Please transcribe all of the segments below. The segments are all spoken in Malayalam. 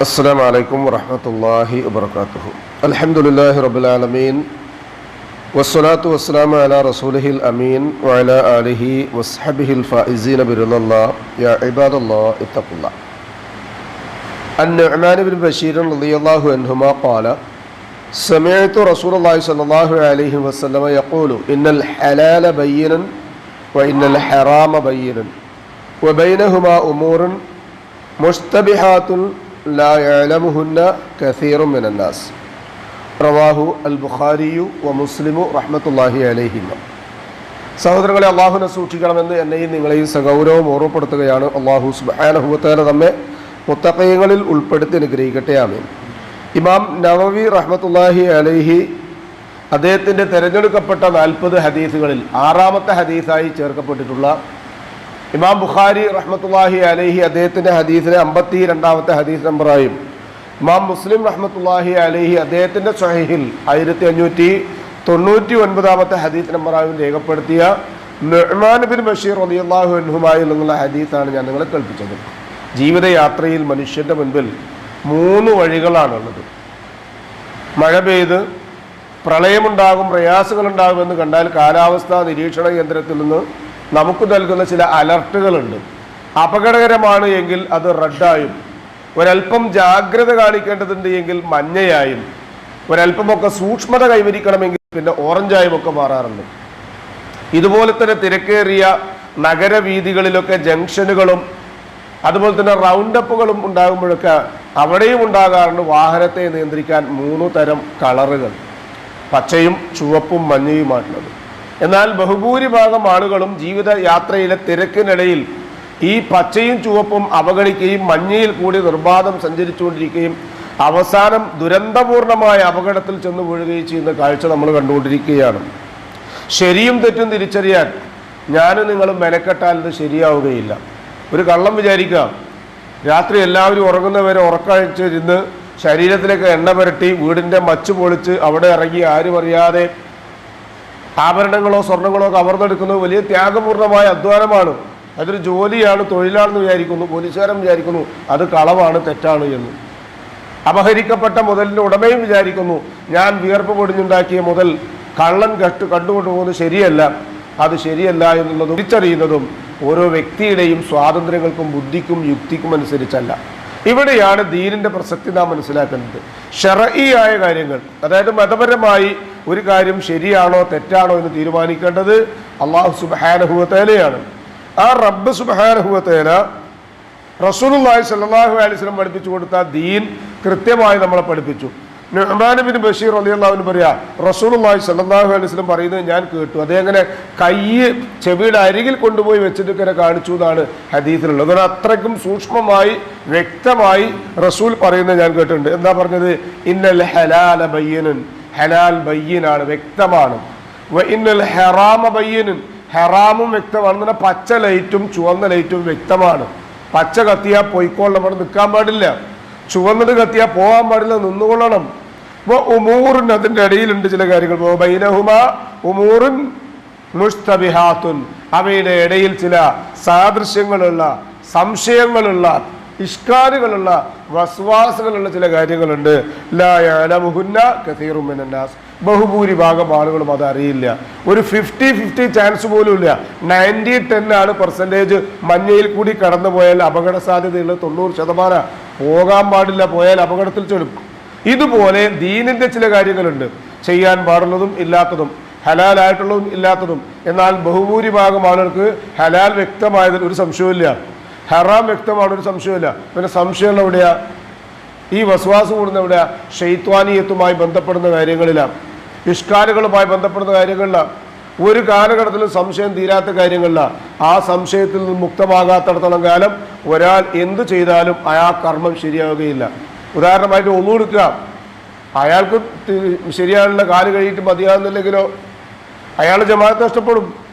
السلام عليكم ورحمة الله وبركاته الحمد لله رب العالمين والصلاة والسلام على رسوله الأمين وعلى آله وصحبه الفائزين برضا الله يا عباد الله اتقوا الله النعمان بن بشير رضي الله عنهما قال سمعت رسول الله صلى الله عليه وسلم يقول إن الحلال بين وإن الحرام بين وبينهما أمور مشتبهات ലാലമുഹുന്ന കസീറും മിനന്നാസ്. പ്രവാഹു അൽ ബുഖാരിയു വ മുസ്ലിമു റഹ്മത്തുല്ലാഹി അലഹിമ. സഹോദരങ്ങളെ അള്ളാഹുനെ സൂക്ഷിക്കണമെന്ന് എന്നെയും നിങ്ങളെയും സഗൗരവം ഓർമ്മപ്പെടുത്തുകയാണ് അള്ളാഹു സുബാനഹുബത്തേന നമ്മെ മുത്തക്കയങ്ങളിൽ ഉൾപ്പെടുത്തി അനുഗ്രഹിക്കട്ടെ ആമീൻ. ഇമാം നവവി റഹ്മത്തുല്ലാഹി അലഹി അദ്ദേഹത്തിന്റെ തിരഞ്ഞെടുക്കപ്പെട്ട നാൽപ്പത് ഹദീസുകളിൽ ആറാമത്തെ ഹദീസായി ചേർക്കപ്പെട്ടിട്ടുള്ള ഇമാം ബുഖാരി റഹ്മത്തുല്ലാഹി അലഹി അദ്ദേഹത്തിന്റെ ഹദീസിലെ അമ്പത്തി രണ്ടാമത്തെ ഹദീസ് നമ്പറായും ഇമാം മുസ്ലിം റഹ്മത്തുല്ലാഹി അലഹി അദ്ദേഹത്തിന്റെ സഹീഹിൽ ആയിരത്തി അഞ്ഞൂറ്റി തൊണ്ണൂറ്റി ഒൻപതാമത്തെ ഹദീസ് നമ്പറായും രേഖപ്പെടുത്തിയ നുഹ്മാൻ ബിൻ ബഷീർ റളിയല്ലാഹു അൻഹുമായി നിന്നുള്ള ഹദീസാണ് ഞാൻ നിങ്ങളെ കേൾപ്പിച്ചത്. ജീവിതയാത്രയിൽ മനുഷ്യന്റെ മുൻപിൽ മൂന്ന് വഴികളാണുള്ളത്. മഴ പെയ്ത് പ്രളയമുണ്ടാകും പ്രയാസങ്ങളുണ്ടാകുമെന്ന് കണ്ടാൽ കാലാവസ്ഥാ നിരീക്ഷണ കേന്ദ്രത്തിൽ നിന്ന് നമുക്ക് നൽകുന്ന ചില അലർട്ടുകളുണ്ട്. അപകടകരമാണ് എങ്കിൽ അത് റെഡായും ഒരല്പം ജാഗ്രത കാണിക്കേണ്ടതുണ്ട് എങ്കിൽ മഞ്ഞയായും. ഒരല്പമൊക്കെ സൂക്ഷ്മത കൈവരിക്കണമെങ്കിൽ പിന്നെ ഓറഞ്ചായും ഒക്കെ മാറാറുണ്ട്. ഇതുപോലെ തന്നെ തിരക്കേറിയ നഗരവീതികളിലൊക്കെ ജംഗ്ഷനുകളും അതുപോലെ തന്നെ റൗണ്ടപ്പുകളും ഉണ്ടാകുമ്പോഴൊക്കെ അവിടെയും ഉണ്ടാകാറുണ്ട് വാഹനത്തെ നിയന്ത്രിക്കാൻ മൂന്ന് തരം കളറുകൾ. പച്ചയും ചുവപ്പും മഞ്ഞയുമായിട്ടുള്ളത്. എന്നാൽ ബഹുഭൂരിഭാഗം ആളുകളും ജീവിത യാത്രയിലെ തിരക്കിനിടയിൽ ഈ പച്ചയും ചുവപ്പും അവഗണിക്കുകയും മഞ്ഞയിൽ കൂടി നിർബാധം സഞ്ചരിച്ചുകൊണ്ടിരിക്കുകയും അവസാനം ദുരന്തപൂർണമായ അപകടത്തിൽ ചെന്ന് വീഴുകയും ചെയ്യുന്ന കാഴ്ച നമ്മൾ കണ്ടുകൊണ്ടിരിക്കുകയാണ്. ശരിയും തെറ്റും തിരിച്ചറിയാൻ ഞാനും നിങ്ങളും മെനക്കെട്ടാൽ ഇത് ശരിയാവുകയില്ല. ഒരു കള്ളം വിചാരിക്കാം രാത്രി എല്ലാവരും ഉറങ്ങുന്നവരെ ഉറക്കഴിച്ചിരുന്ന് ശരീരത്തിലേക്ക് എണ്ണ പുരട്ടി വീടിന്റെ മച്ച് പൊളിച്ച് അവിടെ ഇറങ്ങി ആരും അറിയാതെ ആഭരണങ്ങളോ സ്വർണങ്ങളോ കവർന്നെടുക്കുന്നത് വലിയ ത്യാഗപൂർണമായ അധ്വാനമാണ്. അതൊരു ജോലിയാണ് തൊഴിലാണെന്ന് വിചാരിക്കുന്നു പോലീസുകാരൻ വിചാരിക്കുന്നു അത് കളവാണ് തെറ്റാണ് എന്ന്. അപഹരിക്കപ്പെട്ട മുതലിന്റെ ഉടമയും വിചാരിക്കുന്നു ഞാൻ വിയർപ്പ് പൊടിഞ്ഞുണ്ടാക്കിയ മുതൽ കള്ളൻ കട്ട് കണ്ടുകൊണ്ടുപോകുന്നത് ശരിയല്ല അത് ശരിയല്ല എന്നുള്ളത് തിരിച്ചറിയുന്നതും ഓരോ വ്യക്തിയുടെയും സ്വാതന്ത്ര്യങ്ങൾക്കും ബുദ്ധിക്കും യുക്തിക്കും അനുസരിച്ചല്ല. ഇവിടെയാണ് ദീനിന്റെ പ്രസക്തി നാം മനസ്സിലാക്കുന്നത്. ഷറഈയായ കാര്യങ്ങൾ അതായത് മതപരമായി ഒരു കാര്യം ശരിയാണോ തെറ്റാണോ എന്ന് തീരുമാനിക്കേണ്ടത് അള്ളാഹു സുബഹാനഹുവത്തേലയാണ് ആ റബ്ബ് സുബഹാനഹുവത്തേല റസൂലുള്ളാഹി സല്ലല്ലാഹു അലൈഹി വസല്ലം പഠിപ്പിച്ചു കൊടുത്ത ദീൻ കൃത്യമായി നമ്മളെ പഠിപ്പിച്ചു. ബിൻ ബഷീർ അൻഹു പറയാ റസൂലുള്ളാഹി സല്ലല്ലാഹു അലൈഹി വസല്ലം പറയുന്നത് ഞാൻ കേട്ടു. അതേങ്ങനെ കൈ ചെവിയുടെ അരികിൽ കൊണ്ടുപോയി വെച്ചിട്ട് ഇങ്ങനെ കാണിച്ചു എന്നാണ് ഹദീസിലുള്ളത്. അത് അത്രയ്ക്കും സൂക്ഷ്മമായി വ്യക്തമായി റസൂൽ പറയുന്നത് ഞാൻ കേട്ടിട്ടുണ്ട്. എന്താ പറഞ്ഞത്? ഇന്നൽ ഹലാല ബയ്യനുൻ. ഹലാൽ ബയ്യനാണ് വ്യക്തമാണ്. ഹെറാമ ഇന്നൽ ഹറാമ വ്യക്തമാണ്. എന്നാൽ പച്ച ലൈറ്റും ചുവന്ന ലൈറ്റും വ്യക്തമാണ്. പച്ച കത്തിയാൽ പൊയ്ക്കൊള്ളണം അവിടെ നിൽക്കാൻ പാടില്ല. ചുവന്നത് കത്തിയാൽ പോകാൻ പാടില്ല നിന്നുകൊള്ളണം. അപ്പോൾ ഉമൂറിൻ അതിന്റെ ഇടയിലുണ്ട് ചില കാര്യങ്ങൾ. ബൈനഹുമ ഉമൂറിൻ മുസ്തബിഹാത്തുൻ അവയുടെ ഇടയിൽ ചില സാദൃശ്യങ്ങളുള്ള സംശയങ്ങളുള്ള ഇഷ്കാലുകളുള്ള വസ്വാസുകളുള്ള ചില കാര്യങ്ങളുണ്ട്. ബഹുഭൂരിഭാഗം ആളുകളും അത് അറിയില്ല. ഒരു ഫിഫ്റ്റി ഫിഫ്റ്റി ചാൻസ് പോലും ഇല്ല നയന്റി ടെൻ ആണ് പെർസെന്റേജ് മഞ്ഞയിൽ കൂടി കടന്നു പോയാൽ അപകട സാധ്യതയുള്ള തൊണ്ണൂറ് ശതമാനം. പോകാൻ പാടില്ല പോയാൽ അപകടത്തിൽ ചെല്ലും. ഇതുപോലെ ദീനിന്റെ ചില കാര്യങ്ങളുണ്ട്. ചെയ്യാൻ പാടുള്ളതും ഇല്ലാത്തതും ഹലാലായിട്ടുള്ളതും ഇല്ലാത്തതും. എന്നാൽ ബഹുഭൂരിഭാഗം ആളുകൾക്ക് ഹലാൽ വ്യക്തമായതിൽ ഒരു സംശയവുമില്ല. ഹറാം വ്യക്തമാണ് ഒരു സംശയമില്ല പിന്നെ സംശയമുള്ള എവിടെയാ? ഈ വസ്വാസ് കൂടുന്ന എവിടെയാ? ഷെയ്ത്വാനീയത്തുമായി ബന്ധപ്പെടുന്ന കാര്യങ്ങളിലാണ്. ഇഷ്കാലുകളുമായി ബന്ധപ്പെടുന്ന കാര്യങ്ങളിലാണ്. ഒരു കാലഘട്ടത്തിലും സംശയം തീരാത്ത കാര്യങ്ങളിലാണ്. ആ സംശയത്തിൽ നിന്ന് മുക്തമാകാത്തടത്തോളം കാലം ഒരാൾ എന്ത് ചെയ്താലും ആ കർമ്മം ശരിയാവുകയില്ല. ഉദാഹരണമായിട്ട് ഒന്നു കൊടുക്കുക അയാൾക്ക് ശരിയാനുള്ള കാൽ കഴിയിട്ട് മതിയാകുന്നില്ലെങ്കിലോ അയാൾ ജമാഅത്ത് നഷ്ടപ്പെടും.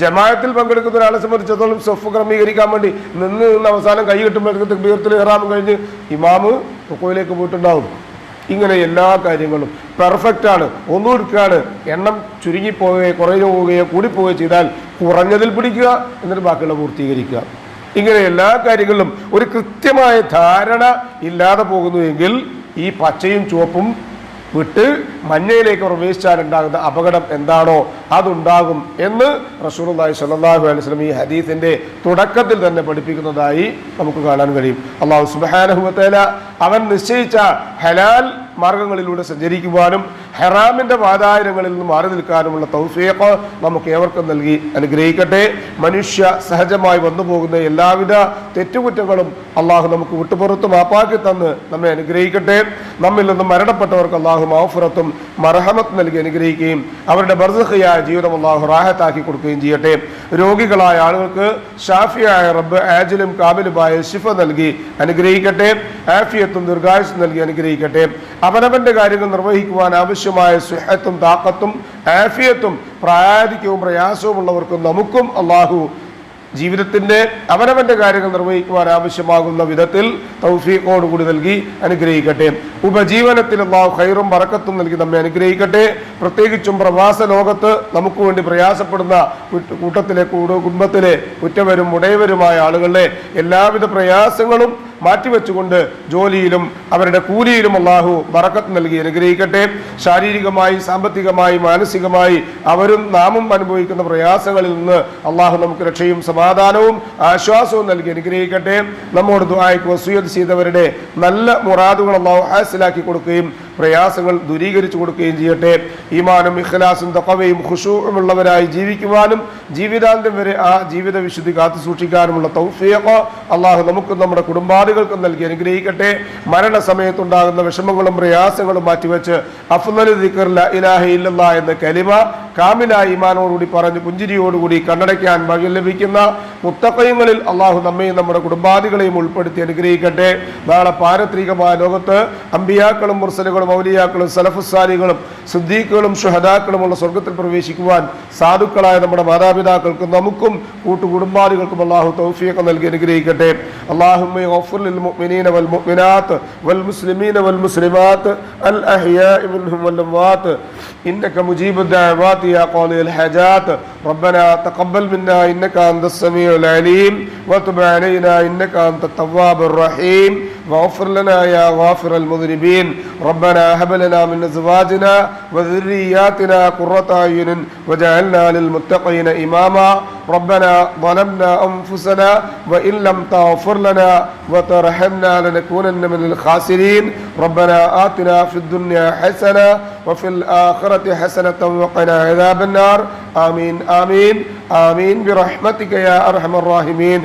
ജമാഅത്തിൽ പങ്കെടുക്കുന്ന ഒരാളെ സംബന്ധിച്ചിടത്തോളം സ്വഫ് ക്രമീകരിക്കാൻ വേണ്ടി നിന്ന് നിന്ന് അവസാനം കൈ കിട്ടുമ്പോഴത്തേക്ക് ബീർത്തിൽ ഇറാം കഴിഞ്ഞ് ഇമാമ് റുക്കോയിലേക്ക് പോയിട്ടുണ്ടാവും. ഇങ്ങനെ എല്ലാ കാര്യങ്ങളും പെർഫെക്റ്റ് ആണ്. ഒന്നും എടുക്കുകയാണ് എണ്ണം ചുരുങ്ങിപ്പോവുകയോ കുറഞ്ഞു പോവുകയോ കൂടിപ്പോവുകയോ ചെയ്താൽ കുറഞ്ഞതിൽ പിടിക്കുക എന്നിട്ട് ബാക്കിയുള്ള പൂർത്തീകരിക്കുക. ഇങ്ങനെ എല്ലാ കാര്യങ്ങളിലും ഒരു കൃത്യമായ ധാരണ ഇല്ലാതെ പോകുന്നുവെങ്കിൽ ഈ പച്ചയും ചുവപ്പും വിട്ട് മഞ്ഞയിലേക്ക് പ്രവേശിച്ചാൽ ഉണ്ടാകുന്ന അപകടം എന്താണോ അതുണ്ടാകും എന്ന് റസൂലുള്ളാഹി സ്വല്ലല്ലാഹു അലൈഹി വസല്ലം ഈ ഹദീസിന്റെ തുടക്കത്തിൽ തന്നെ പഠിപ്പിക്കുന്നതായി നമുക്ക് കാണാൻ കഴിയും. അള്ളാഹു വ അവൻ നിശ്ചയിച്ച ഹലാൽ മാർഗങ്ങളിലൂടെ സഞ്ചരിക്കുവാനും ഹറാമിന്റെ വാതായനങ്ങളിൽ നിന്ന് മാറി നിൽക്കാനുമുള്ള തൗഫീഖ് നമുക്ക് ഏവർക്കും നൽകി അനുഗ്രഹിക്കട്ടെ. മനുഷ്യ സഹജമായി വന്നു പോകുന്ന എല്ലാവിധ തെറ്റുകുറ്റങ്ങളും അള്ളാഹു നമുക്ക് വിട്ടുപുറത്ത് മാപ്പാക്കി തന്ന് നമ്മെ അനുഗ്രഹിക്കട്ടെ. നമ്മിൽ നിന്നും മരണപ്പെട്ടവർക്ക് അള്ളാഹു മാഫുറത്തും മർഹമത്ത് നൽകി അനുഗ്രഹിക്കുകയും അവരുടെ ബർസഖയായ ജീവിതം അള്ളാഹു റാഹത്താക്കി കൊടുക്കുകയും ചെയ്യട്ടെ. രോഗികളായ ആളുകൾക്ക് ഷാഫിയായ റബ്ബ് ആജിലും കാബിലുമായ ശിഫ നൽകി അനുഗ്രഹിക്കട്ടെ. ആഫിയത്തും ദീർഘായുസ് നൽകി അനുഗ്രഹിക്കട്ടെ. അവനവന്റെ കാര്യങ്ങൾ നിർവഹിക്കുവാൻ ആവശ്യമായ സുഹത്തും താക്കത്തും ആഫിയത്തും പ്രായാധിക്യവും പ്രയാസവും ഉള്ളവർക്കും നമുക്കും അള്ളാഹു ജീവിതത്തിന്റെ അവനവന്റെ കാര്യങ്ങൾ നിർവഹിക്കുവാൻ ആവശ്യമാകുന്ന വിധത്തിൽ തൗഫീഖോടുകൂടി നൽകി അനുഗ്രഹിക്കട്ടെ. ഉപജീവനത്തിൽ അള്ളാഹു ഖൈറും വറക്കത്തും നൽകി നമ്മെ അനുഗ്രഹിക്കട്ടെ. പ്രത്യേകിച്ചും പ്രവാസ ലോകത്ത് നമുക്ക് വേണ്ടി പ്രയാസപ്പെടുന്ന കൂട്ടത്തിലെ കൂട് കുടുംബത്തിലെ ഉറ്റവരും ഉടയവരുമായ ആളുകളുടെ എല്ലാവിധ പ്രയാസങ്ങളും മാറ്റിവെച്ചുകൊണ്ട് ജോലിയിലും അവരുടെ കൂലിയിലും അള്ളാഹു ബറക്കത്ത് നൽകി അനുഗ്രഹിക്കട്ടെ. ശാരീരികമായി സാമ്പത്തികമായി മാനസികമായി അവരും നാമും അനുഭവിക്കുന്ന പ്രയാസങ്ങളിൽ നിന്ന് അള്ളാഹു നമുക്ക് രക്ഷയും സമാധാനവും ആശ്വാസവും നൽകി അനുഗ്രഹിക്കട്ടെ. നമ്മോട് ദുആയ്ക്ക് വസൂയത് ചെയ്തവരുടെ നല്ല മുറാദുകൾ അള്ളാഹു ഹാസിലാക്കി കൊടുക്കുകയും പ്രയാസങ്ങൾ ദൂരീകരിച്ചു കൊടുക്കുകയും ചെയ്യട്ടെ. ഈമാനും ഇഖ്ലാസും തക്കവയും ഖുഷൂമുള്ളവരായി ജീവിക്കുവാനും ജീവിതാന്ത്യം വരെ ആ ജീവിത വിശുദ്ധി കാത്തു സൂക്ഷിക്കാനുമുള്ള തൗഫീഖ് അള്ളാഹു നമുക്കും നമ്മുടെ കുടുംബാദികൾക്കും നൽകി അനുഗ്രഹിക്കട്ടെ. മരണസമയത്തുണ്ടാകുന്ന വിഷമങ്ങളും പ്രയാസങ്ങളും മാറ്റിവെച്ച് അഫ്നൽ ദിക്കർ ഇലാഹ ഇല്ലല്ലാ എന്ന കലിമ കാമില ഈമാനോടുകൂടി പറഞ്ഞ് പുഞ്ചിരിയോടുകൂടി കണ്ണടയ്ക്കാൻ ഭാഗ്യം ലഭിക്കുന്ന മുത്തക്കയങ്ങളിൽ അള്ളാഹു നമ്മയും നമ്മുടെ കുടുംബാദികളെയും ഉൾപ്പെടുത്തി അനുഗ്രഹിക്കട്ടെ നാളെ പാരത്രികമായ ലോകത്ത് അമ്പിയാക്കളും മുർസലുകളും ഔലിയാക്കളും സലഫുസാലികളും സിദ്ദീഖുകളും ഷുഹദാക്കളുമുള്ള സ്വർഗത്തിൽ പ്രവേശിക്കുവാൻ സാധുക്കളായ നമ്മുടെ മാതാപിതാക്കൾക്കും നമുക്കും കൂട്ടുകുടുംബാദികൾക്കും അള്ളാഹു തൗഫീഖ് നൽകി അനുഗ്രഹിക്കട്ടെ اللهم اغفر للمؤمنين والمؤمنات والمسلمين والمسلمات الأحياء منهم والأموات إنك مجيب الدعوات يا قاضي الحاجات. ربنا تقبل منا إنك أنت السميع العليم. وتب علينا إنك أنت التواب الرحيم. واغفر لنا يا غافر المذنبين. ربنا هب لنا من أزواجنا وذرياتنا قرة أعين وجعلنا للمتقين إماما. ربنا ظلمنا أنفسنا وإن لم تغفر لنا وترحمنا لنكونن من الخاسرين. ربنا آتنا في الدنيا حسنة وفي الآخرة حسنة وقنا عذاب النار. آمين آمين آمين. برحمتك يا أرحم الراحمين.